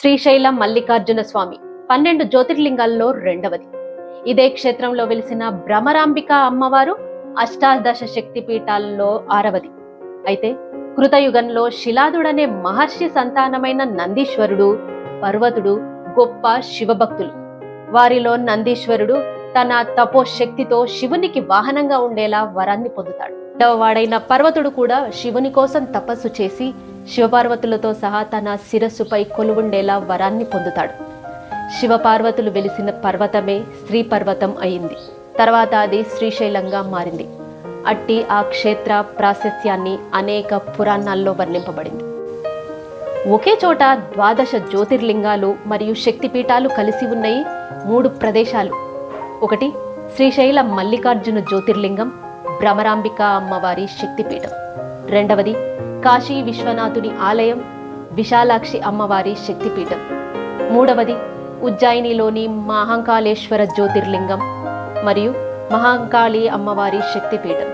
శ్రీశైలం మల్లికార్జున స్వామి పన్నెండు జ్యోతిర్లింగాల్లో రెండవది. ఇదే క్షేత్రంలో వెలిసిన భ్రమరాంబిక అమ్మవారు అష్టాదశ శక్తి పీఠాల్లో ఆరవది. అయితే కృతయుగంలో శిలాదుడనే మహర్షి సంతానమైన నందీశ్వరుడు పర్వతుడు గొప్ప శివభక్తులు. వారిలో నందీశ్వరుడు తన తపోశక్తితో శివునికి వాహనంగా ఉండేలా వరాన్ని పొందుతాడు. వాడైన పర్వతుడు కూడా శివుని కోసం తపస్సు చేసి శివపార్వతులతో సహా తన శిరస్సుపై కొలువుండేలా వరాన్ని పొందుతాడు. శివపార్వతులు వెలిసిన పర్వతమే శ్రీ పర్వతం అయింది. తర్వాత అది శ్రీశైలంగా మారింది. అట్టి ఆ క్షేత్ర ప్రాశస్యాన్ని అనేక పురాణాల్లో వర్ణింపబడింది. ఒకే చోట ద్వాదశ జ్యోతిర్లింగాలు మరియు శక్తిపీఠాలు కలిసి ఉన్నాయి మూడు ప్రదేశాలు. ఒకటి శ్రీశైల మల్లికార్జున జ్యోతిర్లింగం భ్రమరాంబిక అమ్మవారి శక్తిపీఠం. రెండవది కాశీ విశ్వనాథుని ఆలయం విశాలాక్షి అమ్మవారి శక్తిపీఠం. మూడవది ఉజ్జయినిలోని మహాంకాళేశ్వర జ్యోతిర్లింగం మరియు మహాంకాళి అమ్మవారి శక్తిపీఠం.